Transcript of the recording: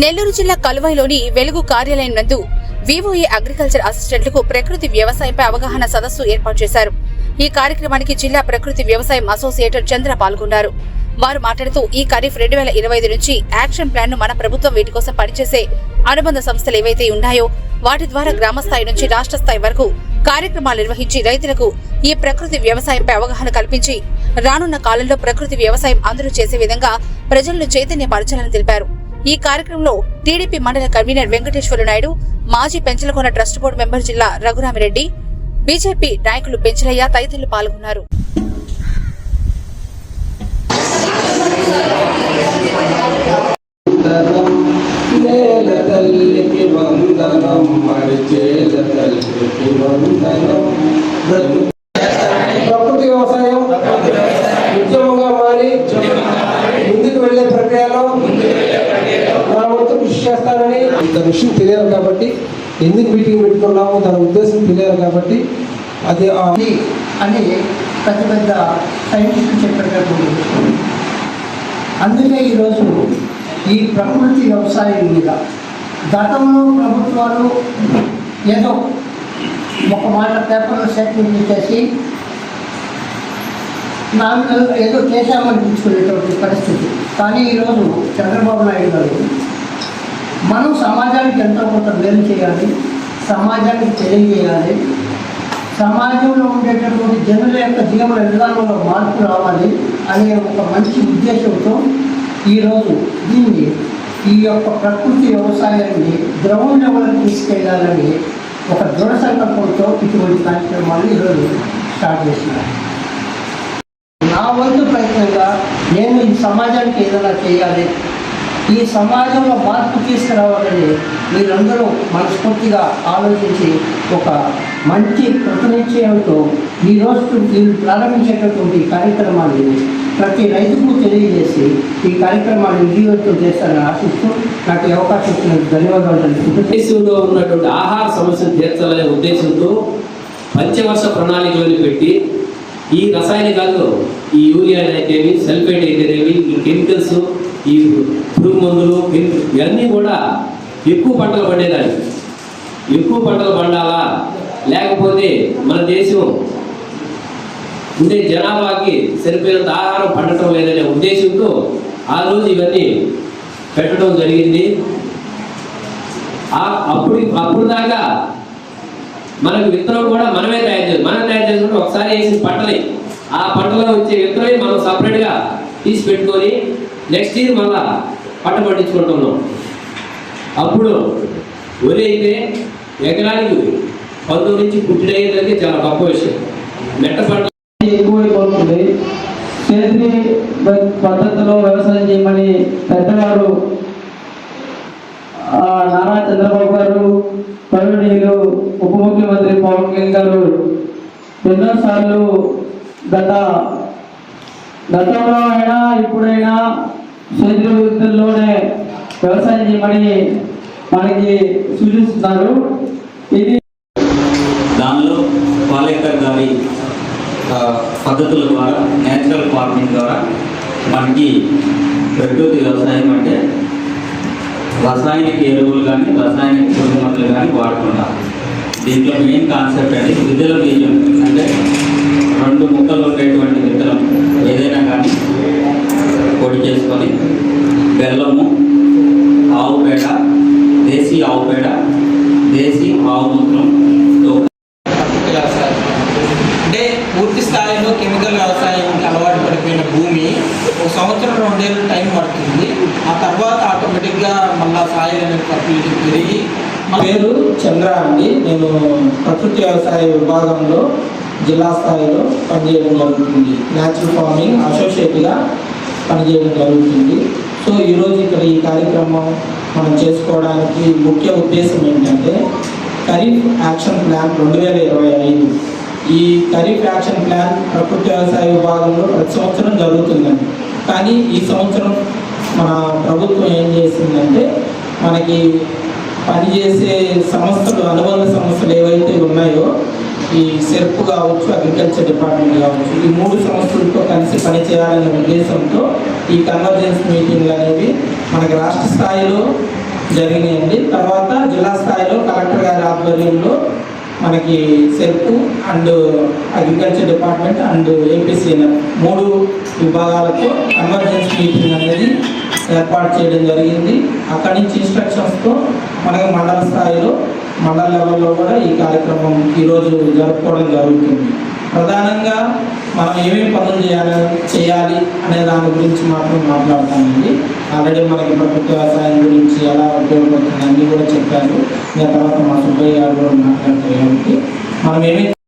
నెల్లూరు జిల్లా కలువైలోని వెలుగు కార్యాలయం నందు వివోఏ అగ్రికల్చర్ అసిస్టెంట్లకు ప్రకృతి వ్యవసాయంపై అవగాహన సదస్సు ఏర్పాటు చేశారు. ఈ కార్యక్రమానికి జిల్లా ప్రకృతి వ్యవసాయం అసోసియేటర్ చంద్ర పాల్గొన్నారు. వారు మాట్లాడుతూ ఈ ఖరీఫ్ రెండు వేల ఇరవై ఐదు నుంచి యాక్షన్ ప్లాన్ను మన ప్రభుత్వం వీటి కోసం పనిచేసే అనుబంధ సంస్థలు ఏవైతే ఉన్నాయో వాటి ద్వారా గ్రామ స్థాయి నుంచి రాష్ట్ర స్థాయి వరకు కార్యక్రమాలు నిర్వహించి రైతులకు ఈ ప్రకృతి వ్యవసాయంపై అవగాహన కల్పించి రానున్న కాలంలో ప్రకృతి వ్యవసాయం అందరూ చేసే విధంగా ప్రజలను చైతన్యపరచాలని తెలిపారు. ఈ కార్యక్రమంలో టీడీపీ మండల కన్వీనర్ వెంకటేశ్వర నాయుడు మాజీ పెంచలకొన ట్రస్ట్ బోర్డు మెంబర్ జిల్లా రఘురామిరెడ్డి బీజేపీ నాయకులు పెంచలయ్య తదితరులు పాల్గొన్నారు. ప్రకృతి వ్యవసాయం ఉద్యమంగా మారి ముందుకు వెళ్ళే ప్రక్రియలో దాని ఇంత విషయం తెలియాలి కాబట్టి ఎందుకు మీటింగ్ పెట్టుకున్నాము దాని ఉద్దేశం తెలియాలి కాబట్టి అది ఆ అని పెద్ద పెద్ద సైంటిస్టులు చెప్పేటప్పుడు అందుకే ఈరోజు ఈ ప్రకృతి వ్యవసాయం మీద గతంలో ప్రభుత్వాలు ఏదో ఒక మాట పేపర్లో స్టేట్మెంట్ ఇచ్చేసి నాకు ఏదో చేశామనిపించుకునేటువంటి పరిస్థితి. కానీ ఈరోజు చంద్రబాబు నాయుడు గారు మనం సమాజానికి ఎంతో కొంత మేలు చేయాలి? సమాజానికి తెలియజేయాలి సమాజంలో ఉండేటటువంటి జనుల యొక్క జీవన విధానంలో మార్పు రావాలి అనే ఒక మంచి ఉద్దేశంతో ఈరోజు దీన్ని ఈ యొక్క ప్రకృతి వ్యవసాయాన్ని ద్రవం లెవెల్కి తీసుకెళ్ళాలని ఒక దృఢ సంకల్పంతో ఇటువంటి కార్యక్రమాలు ఈరోజు స్టార్ట్ చేసినారు నా వంతు ప్రయత్నంగా నేను ఈ సమాజానికి ఏదైనా చేయాలి ఈ సమాజంలో మార్పు తీసుకురావాలని మీరందరూ మనస్ఫూర్తిగా ఆలోచించి ఒక మంచి కృతనిశ్చయంతో ఈ రోజు మీరు ప్రారంభించేటటువంటి కార్యక్రమాన్ని ప్రతి రైతుకు తెలియజేసి ఈ కార్యక్రమాన్ని విజయవంతం చేస్తారని ఆశిస్తూ నాకు అవకాశం ఇచ్చినందుకు ధన్యవాదాలు తెలుపుకుంటూ దేశంలో ఉన్నటువంటి ఆహార సమస్యను తీర్చాలనే ఉద్దేశంతో పంచవర్ష ప్రణాళికలను పెట్టి ఈ రసాయనికాలు ఈ యూరియా అయితేవి సల్ఫేట్ అయితేనేవి ఈ కెమికల్స్ ఈ పురుగు మందులు ఇవన్నీ కూడా ఎక్కువ పంటలు పండేదాన్ని. ఎక్కువ పంటలు పండాలా? లేకపోతే మన దేశం ఉండే జనాభాకి సరిపోయినంత ఆహారం పండటం లేదనే ఉద్దేశంతో ఆ రోజు ఇవన్నీ పెట్టడం జరిగింది. ఆ- అప్పుడు అప్పుడు దాకా మనకు విత్తనం కూడా మనమే తయారు చేయాలి. మనం తయారు చేసుకుంటే ఒకసారి వేసిన పంటని ఆ పంటలో వచ్చే విత్తనమే మనం సపరేట్గా తీసి పెట్టుకొని నెక్స్ట్ ఇయర్ మళ్ళా పంట పండించుకుంటున్నాం అప్పుడు వరి అయితే ఎకరానికి పంతొమ్మిది నుంచి పుట్టినయ్యేదానికి చాలా గొప్ప విషయం. మెట్ట పంట ఎక్కువైపోతుంది సేంద్రీయ పద్ధతిలో వ్యవసాయం చేయమని పెద్దవారు నారా చంద్రబాబు గారు పర్వనీయులు ఉప ముఖ్యమంత్రి పవన్ కళ్యాణ్ గారు ఎన్నోసార్లు గత గతంలో అయినా ఇప్పుడైనా సేంద్రియ వృత్తుల్లోనే వ్యవసాయం చేయమని మనకి సూచిస్తున్నారు. ఇది దానిలో పాలేకర్ గారి పద్ధతుల ద్వారా నేచురల్ ఫార్మింగ్ ద్వారా మనకి ప్రకృతి వ్యవసాయం అంటే రసాయనిక ఎరువులు కానీ రసాయనిక పురుగుమందులు కానీ వాడకుండా దీంట్లో మెయిన్ కాన్సెప్ట్ అంటే విద్యల బీజం అంటే రెండు ముక్కలు ఉండేటువంటి విత్తనం పొడి చేసుకొని బెల్లము ఆవు పేడ దేశీ ఆవు పేడ దేశీ ఆవు మూత్రంతో వ్యవసాయం అంటే పూర్తి స్థాయిలో కెమికల్ వ్యవసాయానికి అలవాటు పడిపోయిన భూమి ఒక సంవత్సరం రెండేళ్ళు టైం పడుతుంది. ఆ తర్వాత ఆటోమేటిక్గా మళ్ళా సాయిల్ అనేది పెరిగి నా పేరు చంద్ర అండి. నేను ప్రకృతి వ్యవసాయ విభాగంలో జిల్లా స్థాయిలో పనిచేయడం జరుగుతుంది. న్యాచురల్ ఫార్మింగ్ అసోసియేట్గా పనిచేయడం జరుగుతుంది. సో ఈరోజు ఇక్కడ ఈ కార్యక్రమం మనం చేసుకోవడానికి ముఖ్య ఉద్దేశం ఏంటంటే ఖరీఫ్ యాక్షన్ ప్లాన్ రెండు వేల ఇరవై ఐదు. ఈ ఖరీఫ్ యాక్షన్ ప్లాన్ ప్రకృతి వ్యవసాయ విభాగంలో ప్రతి సంవత్సరం జరుగుతుందండి. కానీ ఈ సంవత్సరం మన ప్రభుత్వం ఏం చేసిందంటే మనకి పనిచేసే సంస్థలు అనుబంధ సంస్థలు ఏవైతే ఉన్నాయో ఈ సెర్ప్ కావచ్చు అగ్రికల్చర్ డిపార్ట్మెంట్ కావచ్చు ఈ మూడు సంస్థలతో కలిసి పనిచేయాలనే ఉద్దేశంతో ఈ కన్వర్జెన్స్ మీటింగ్లు అనేవి మనకి రాష్ట్ర స్థాయిలో జరిగినాయండి. తర్వాత జిల్లా స్థాయిలో కలెక్టర్ గారి ఆధ్వర్యంలో మనకి SERP and agriculture department and APCNF మూడు విభాగాలతో కన్వర్జెన్స్ మీటింగ్ అనేది ఏర్పాటు చేయడం జరిగింది. అక్కడి నుంచి ఇన్స్ట్రక్షన్స్తో మనకి మండల స్థాయిలో మండల లెవెల్లో కూడా ఈ కార్యక్రమం ఈరోజు జరుపుకోవడం జరుగుతుంది. ప్రధానంగా మనం ఏమేమి పనులు చేయాలి చేయాలి అనే దాని గురించి మాత్రం మాట్లాడతామండి ఆల్రెడీ మనకి ప్రభుత్వ వ్యవసాయం గురించి ఎలా ఉపయోగపడుతుంది అన్నీ కూడా చెప్పారు. ఇంకా తర్వాత మా సుబ్బయ్య గారు కూడా మాట్లాడతారు కాబట్టి మనం ఏమేమి